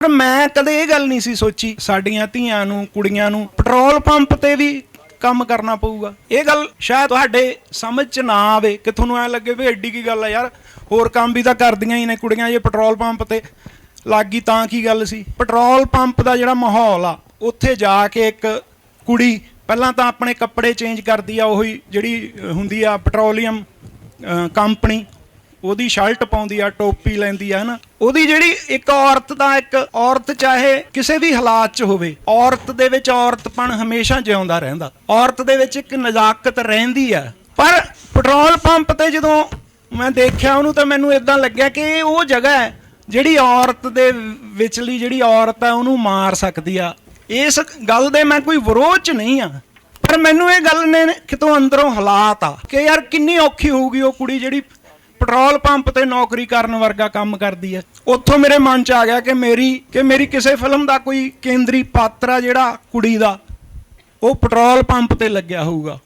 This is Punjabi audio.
ਪਰ ਮੈਂ ਕਦੇ ਇਹ ਗੱਲ ਨਹੀਂ ਸੀ ਸੋਚੀ, ਸਾਡੀਆਂ ਧੀਆਂ ਨੂੰ, ਕੁੜੀਆਂ ਨੂੰ ਪੈਟਰੋਲ ਪੰਪ ਤੇ ਵੀ ਕੰਮ ਕਰਨਾ ਪਊਗਾ। ਇਹ ਗੱਲ ਸ਼ਾਇਦ ਤੁਹਾਡੇ ਸਮਝ 'ਚ ਨਾ ਆਵੇ, ਕਿ ਤੁਹਾਨੂੰ ਐ ਲੱਗੇ ਵੀ ਐਡੀ ਕੀ ਗੱਲ ਆ ਯਾਰ, ਹੋਰ ਕੰਮ ਵੀ ਤਾਂ ਕਰਦੀਆਂ ਹੀ ਨੇ ਕੁੜੀਆਂ ਜੇ ਪੈਟਰੋਲ ਪੰਪ ਤੇ ਲੱਗ ਗਈ ਤਾਂ ਕੀ ਗੱਲ ਸੀ? ਪੈਟਰੋਲ ਪੰਪ ਦਾ ਜਿਹੜਾ ਮਾਹੌਲ ਆ, ਉੱਥੇ ਜਾ ਕੇ ਇੱਕ ਕੁੜੀ ਪਹਿਲਾਂ ਤਾਂ ਆਪਣੇ ਕੱਪੜੇ ਚੇਂਜ ਕਰਦੀ ਆ, ਉਹੀ ਜਿਹੜੀ ਹੁੰਦੀ ਆ ਪੈਟਰੋਲੀਅਮ ਕੰਪਨੀ ਉਹਦੀ ਸ਼ਰਟ ਪਾਉਂਦੀ ਆ, ਟੋਪੀ ਲੈਂਦੀ ਆ, ਹਨਾ? ਉਹਦੀ ਜਿਹੜੀ ਇੱਕ ਔਰਤ ਦਾ ਇੱਕ ਔਰਤ ਚਾਹੇ ਕਿਸੇ ਵੀ ਹਾਲਾਤ 'ਚ ਹੋਵੇ, ਔਰਤ ਦੇ ਵਿੱਚ ਔਰਤਪਣ ਹਮੇਸ਼ਾ ਜਿਉਂਦਾ ਰਹਿੰਦਾ। ਔਰਤ ਦੇ ਵਿੱਚ ਇੱਕ ਨਜ਼ਾਕਤ ਰਹਿੰਦੀ ਆ। ਪਰ ਪੈਟਰੋਲ ਪੰਪ ਤੇ ਜਦੋਂ ਮੈਂ ਦੇਖਿਆ ਉਹਨੂੰ ਤਾਂ ਮੈਨੂੰ ਇਦਾਂ ਲੱਗਿਆ ਕਿ ਇਹ ਉਹ ਜਗ੍ਹਾ ਹੈ ਜਿਹੜੀ ਔਰਤ ਦੇ ਵਿਚਲੀ ਜਿਹੜੀ ਔਰਤ ਆ, ਉਹਨੂੰ ਮਾਰ ਸਕਦੀ ਆ। ਇਸ ਗੱਲ ਦੇ ਮੈਂ ਕੋਈ ਵਿਰੋਧ ਚ ਨਹੀਂ ਆ। ਪਰ ਮੈਨੂੰ ਇਹ ਗੱਲ ਨੇ ਕਿਤੋਂ ਅੰਦਰੋਂ ਹਾਲਾਤ ਆ ਕਿ ਯਾਰ ਕਿੰਨੀ ਔਖੀ ਹੋਊਗੀ ਉਹ ਕੁੜੀ ਜਿਹੜੀ ਪੈਟਰੋਲ ਪੰਪ ਤੇ ਨੌਕਰੀ ਕਰਨ ਵਰਗਾ ਕੰਮ ਕਰਦੀ ਹੈ ਉੱਥੋਂ ਮੇਰੇ ਮਨ ਚ ਆ ਗਿਆ ਕਿ ਮੇਰੀ ਕਿ ਮੇਰੀ ਕਿਸੇ ਫਿਲਮ ਦਾ ਕੋਈ ਕੇਂਦਰੀ ਪਾਤਰ ਆ ਜਿਹੜਾ ਕੁੜੀ ਦਾ, ਉਹ ਪੈਟਰੋਲ ਪੰਪ ਤੇ ਲੱਗਿਆ ਹੋਊਗਾ।